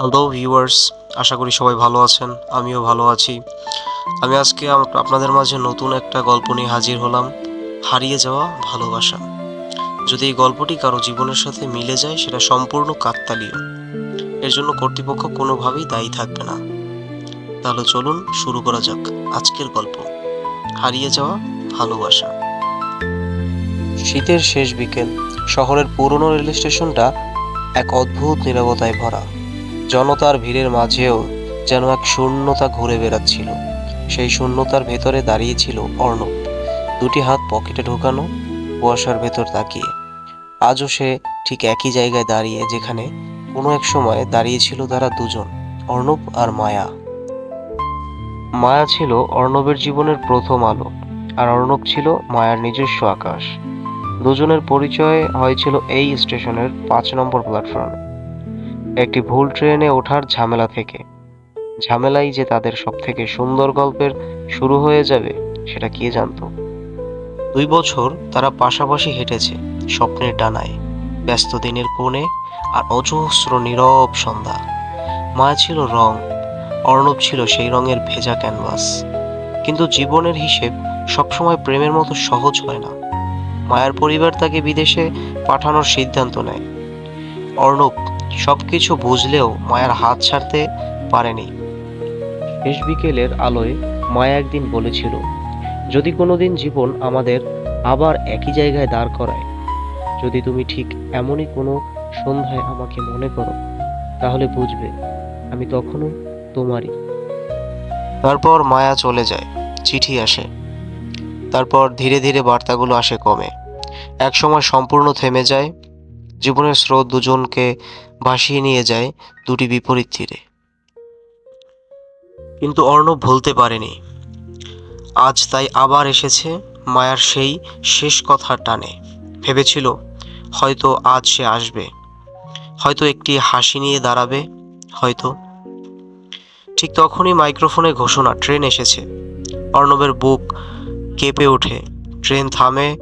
Hello viewers আশা করি সবাই ভালো আছেন, আমিও ভালো আছি। আমি আজকে আপনাদের মাঝে নতুন একটা গল্প নিয়ে হাজির হলাম, হারিয়ে যাওয়া ভালোবাসা। যদি এই গল্পটি কারও জীবনের সাথে মিলে যায়, সেটা সম্পূর্ণ কাকতালীয়। এর জন্য কর্তৃপক্ষ কোনোভাবেই দায়ী থাকবে না। তাহলে চলুন শুরু করা যাক আজকের গল্প, হারিয়ে যাওয়া ভালোবাসা। শীতের শেষ বিকেল, শহরের পুরনো রেল স্টেশনটা এক অদ্ভুত নীরবতায় ভরা। জনতার ভিড়ের মাঝেও যেন এক শূন্যতা ঘুরে বেড়াচ্ছিল। সেই শূন্যতার ভেতরে দাঁড়িয়েছিল অর্ণব। দুটি হাত পকেটে ঢোকানো, কুয়াশার ভেতর তাকিয়ে। আজও সে ঠিক একই জায়গায় দাঁড়িয়ে, যেখানে কোনো এক সময় দাঁড়িয়েছিল তারা দুজন, অর্ণব আর মায়া। মায়া ছিল অর্ণবের জীবনের প্রথম আলো, আর অর্ণব ছিল মায়ার নিজস্ব আকাশ। দুজনের পরিচয় হয়েছিল এই স্টেশনের পাঁচ নম্বর প্ল্যাটফর্মে। একটি ভুল ট্রেনে ওঠার ঝামেলা থেকে। ঝামেলাই যে তাদের সব থেকে সুন্দর গল্পের শুরু হয়ে যাবে, সেটা কে জানতো? দুই বছর তারা পাশাপাশি হেঁটেছে, স্বপ্নের ডানায়, ব্যস্ত দিনের কোণে আর অজস্র নীরব সন্ধ্যা। মায়া ছিল রং, অর্ণব ছিল সেই রঙের ভেজা ক্যানভাস। কিন্তু জীবনের হিসেব সবসময় প্রেমের মতো সহজ হয় না। মায়ার পরিবার তাকে বিদেশে পাঠানোর সিদ্ধান্ত নেয়। অর্ণব সবকিছু বুঝলেও মায়ার হাত ছাড়তে পারেনি। শেষ বিকেলের আলোয় মায়া একদিন বলেছিল যদি কোনোদিন জীবন আমাদের আবার একই জায়গায় দাঁড় করায় যদি তুমি ঠিক এমনই কোনো সন্ধ্যায় আমাকে মনে করো তাহলে বুঝবে আমি তখনও তোমারই। তারপর মায়া চলে যায় চিঠি আসে। তারপর ধীরে ধীরে বার্তাগুলো আসে কমে। একসময় সম্পূর্ণ থেমে যায় জীবনের স্রোত দুজনকে ভাসিয়ে নিয়ে যায় দুটি বিপরীত তীরে। কিন্তু অর্ণব ভুলতে পারেনি। আজ তাই আবার এসেছে, মায়ার সেই শেষ কথার টানে। ভেবেছিল, হয়তো আজ সে আসবে। হয়তো একটি হাসি নিয়ে দাঁড়াবে, হয়তো। ঠিক তখনই মাইক্রোফোনে ঘোষণা, ট্রেন এসেছে। অর্ণবের বুক কেঁপে ওঠে। ট্রেন থামে,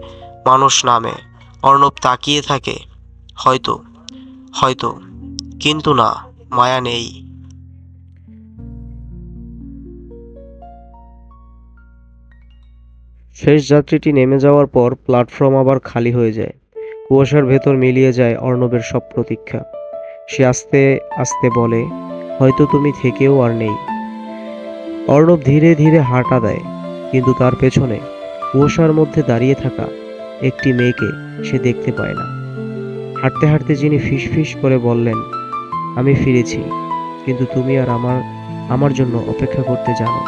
মানুষ নামে। অর্ণব তাকিয়ে থাকে, হয়তো হয়তো। কিন্তু না, মায়া নেই। শেষ যাত্রীটি নেমে যাওয়ার পর প্ল্যাটফর্ম আবার খালি হয়ে যায়। কুয়াশার ভেতর মিলিয়ে যায় অর্ণবের সব প্রতীক্ষা। সে আস্তে আস্তে বলে, হয়তো তুমি থেকেও আর নেই। অর্ণব ধীরে ধীরে হাঁটা দেয়, কিন্তু তার পেছনে কুয়াশার মধ্যে দাঁড়িয়ে থাকা একটি মেয়েকে সে দেখতে পায় না। হাঁটতে হাঁটতে যিনি ফিস ফিস করে বললেন আমি ফিরেছি, কিন্তু তুমি আর আমার আমার জন্য অপেক্ষা করতে জানো।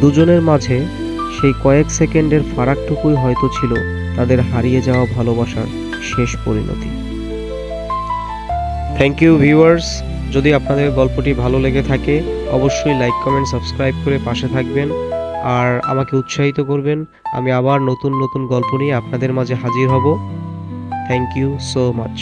দুজনের মাঝে সেই কয়েক সেকেন্ডের ফারাকটুকুই হয়তো ছিল তাদের হারিয়ে যাওয়া ভালোবাসার শেষ পরিণতি। থ্যাংক ইউ ভিউয়ার্স যদি আপনাদের গল্পটি ভালো লেগে থাকে, অবশ্যই লাইক কমেন্ট সাবস্ক্রাইব করে পাশে থাকবেন। আর আমাকে উৎসাহিত করবেন, আমি আবার নতুন নতুন গল্প নিয়ে আপনাদের মাঝে হাজির হব। Thank you so much